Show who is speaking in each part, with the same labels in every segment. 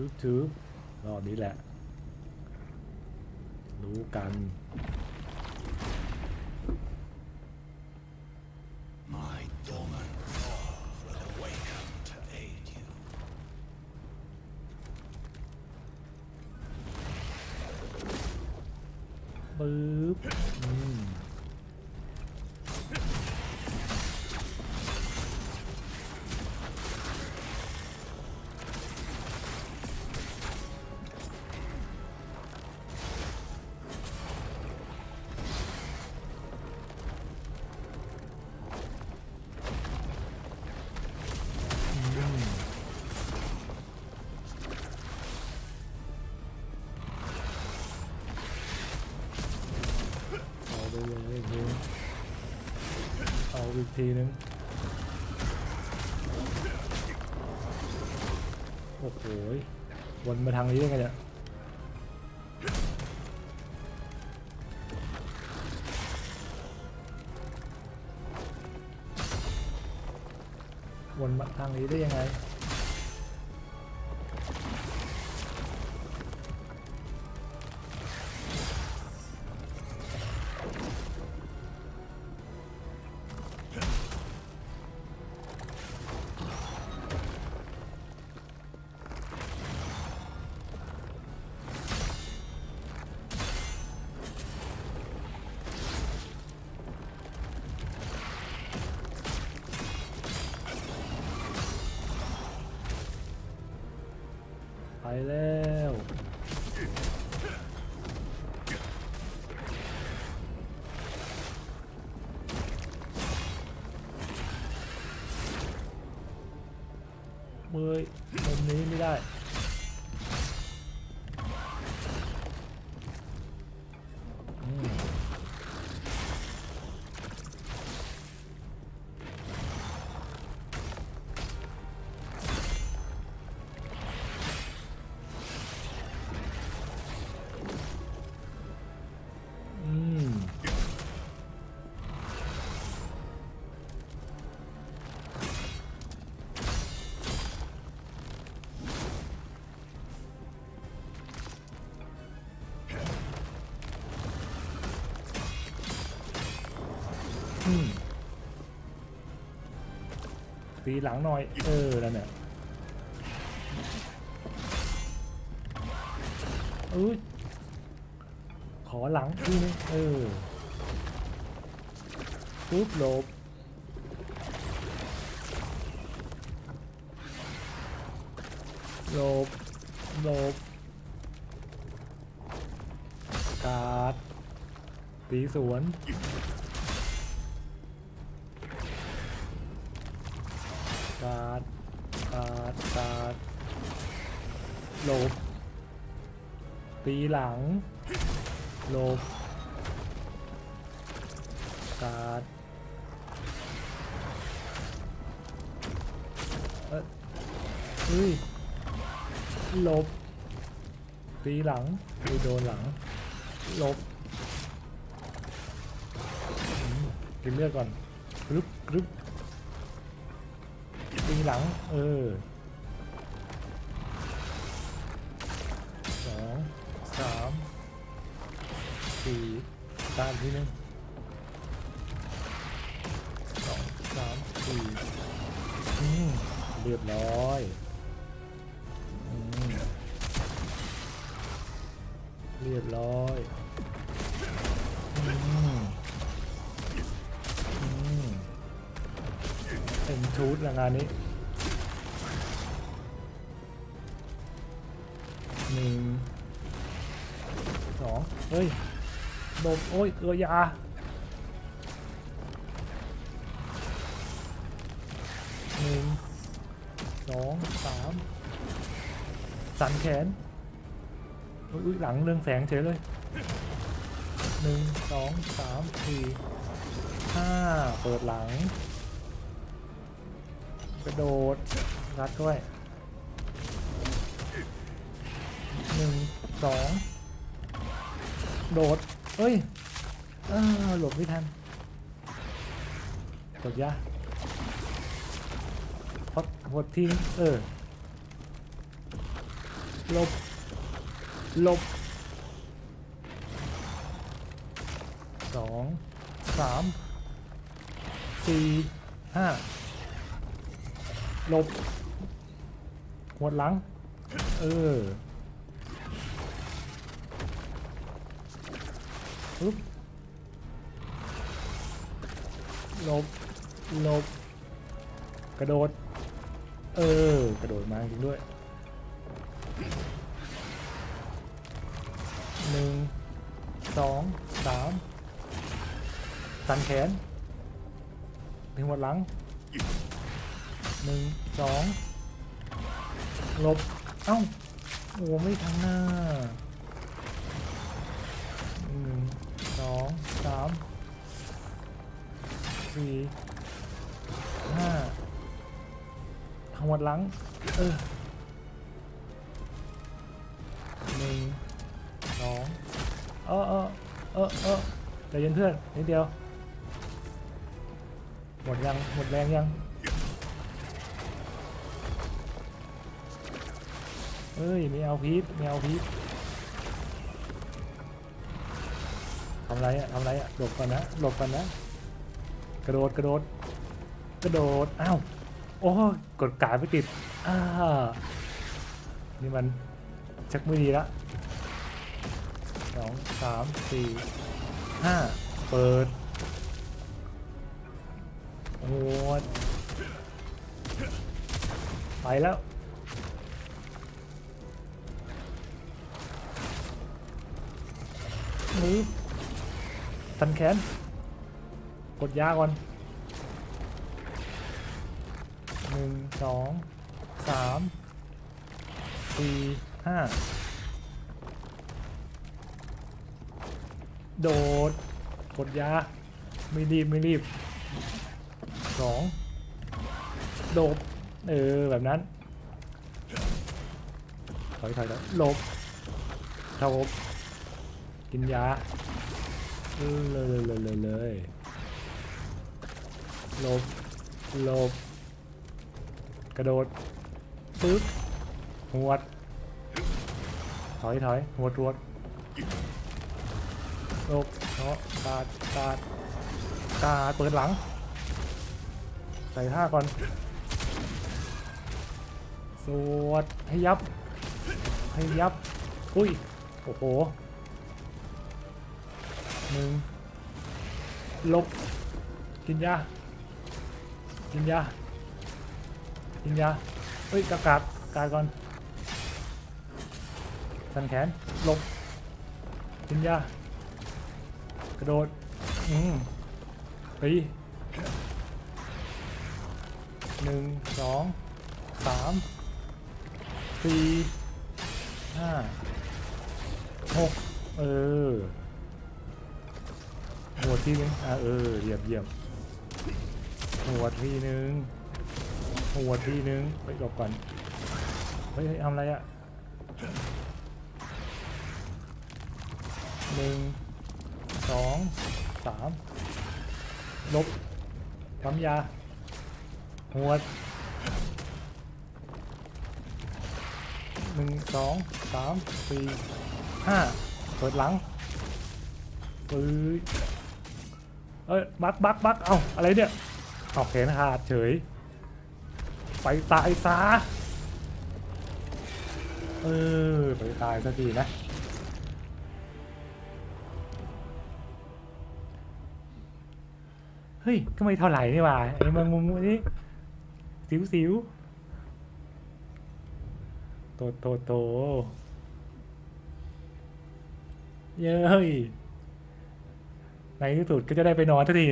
Speaker 1: ทุบทุบรอบนี้แหละ รู้กัน ไปเอาอีกทีนึง โอ้โหยวนมาทางนี้ได้ไงเนี่ยวนมาทางนี้ได้ยังไง แล้วมือมุมนี้ไม่ได้ อืมตีหลังหน่อย เออนั่นเนี่ยอุ้ยขอหลังทีนึงเออปุ๊บหลบหลบหลบการ์ดตีสวนาร์ดการ์ดการ์ดหลบ ตีหลังหลบการ์ดเอ้ยเฮ้ยหลบ ตีหลังตีโดนหลังหลบกินเลือดก่อนกรึบกรึบ ตีหลัง เออสองสามสี่ตามทีนึงสองสามสี่อืมเรียบร้อยอเรียบร้อย ชุดละงานนี้หนึ่งสองเฮ้ยโดนโอ้ยเกลือยาหนึ่งสองสามสันแขนอยอุ้ยหลังเรืองแสงเฉยเลยหนึ่งสองสามสี่ห้าเปิดหลัง กระโดดรัดด้วยหนึ่งสองโดดเฮ้ยอหลบไม่ทันกดยาพอหดทีเออหลบหลบสองสามสี่ห้า หลบหวดหลัง เออปึ๊บหลบหลบกระโดด เออ กระโดดมาจริงด้วยหนึ่งสองสามสันแขน ถึงหมดหลัง หนึ่งสองลบ เอ้า โอ้ไม่ทางหน้าหนึ่งสองสามสี่ห้าทางวัดหลัง เออหนึ่งสองเออเออเออเออใจเย็นเพื่อนนิดเดียว หมดยัง หมดแรงยัง เอ้ยไม่เอาพีทไม่เอาพีททำไรอะทำไรอะหลบก่อนนะหลบก่อนนะ กระโดดกระโดดกระโดดอ้าวโอ้กดกายไม่ติดอ่านี่มันชักไม่ดีละสองสามสี่ห้าเปิดโอ้ไปแล้ว มือสันแขน กดยาก่อนหนึ่งสองสามสี่ห้าโดด กดยา ไม่รีบ ไม่รีบสองโดดเออ แบบนั้น ถอยถอยแล้วหลบเท่าบ กินยาเลยเลยเลยเลยเลยหลบหลบกระโดดปึ๊บหวด ถอยถอยหวดหวดหลบเนาะตาดตาดตาดเปิดหลัง ใส่ท่าก่อนสวดให้ยับให้ยับ อุ้ย โอ้โห หนึ่งลบ กินยา กินยา กินยา เฮ้ยกากาดกาดก่อนสันแขนลบ กินยา กระโดด อืมตีหนึ่งสองสามสี่ห้าหกเออ หัวที่นึงอ่าเออเยี่ยมเยี่ยมหัวที่นึงหัวที่นึงไปหลบก่อนเฮ้ยทำอะไรอะหนึ่งสองสามลบปั๊มยาหัวหนึ่งสองสามสี่ห้าเปิดหลังปื้ เอ้ยบักบักบักเอ้าอะไรเนี่ยออกแขนขาดเฉย ไปตายซะเออไปตายสักทีนะเฮ้ยก็ไม่เท่าไหร่นี่ว่าไอ้มืองมุมนี้สิวสิวโตโตโตเย้ย ในที่สุดก็จะได้ไปนอนทันที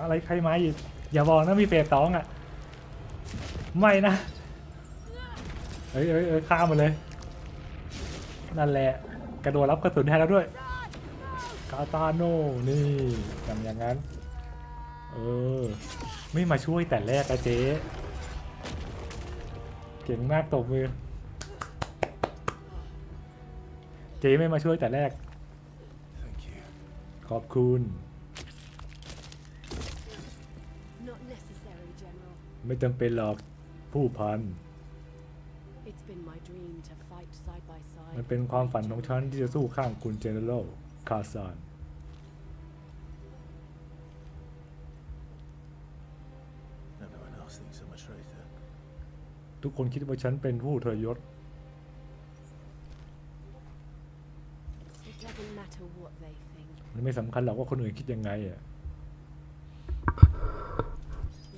Speaker 1: อะไรใครมาอีกอย่าบอกนะมีเฟสสองอะ ไม่นะเอ้ยเอ้ยเอ้ยข้ามมาเลย นั่นแหละ กระโดดรับกระสุนแทนแล้วด้วย กาตาโน่นี่ทำอย่างนั้น เออ ไม่มาช่วยแต่แรกอะเจ๊ เก่งมากตบมือ จ๊ไม่มาช่วยแต่แรก
Speaker 2: Thank you.
Speaker 1: ขอบคุณ
Speaker 3: Not necessary.
Speaker 1: ไม่จำเป็นหรอกผู้พัน
Speaker 3: It's been my dream to fight side by side.
Speaker 1: มันเป็นความฝันของฉันที่จะสู้ข้างคุณเจเนอเรลคาซาน
Speaker 2: Everyone else thinks I'm a traitor.
Speaker 1: ทุกคนคิดว่าฉันเป็นผู้ทรยศ
Speaker 3: doesn't matter what they think.
Speaker 1: มันไม่สำคัญหรอกว่าคนอื่นคิดยังไงอะ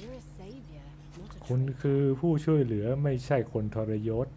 Speaker 3: You're a savior, not a
Speaker 1: คุณ
Speaker 3: traitor.
Speaker 1: คือผู้ช่วยเหลือไม่ใช่คนทรยศ
Speaker 3: I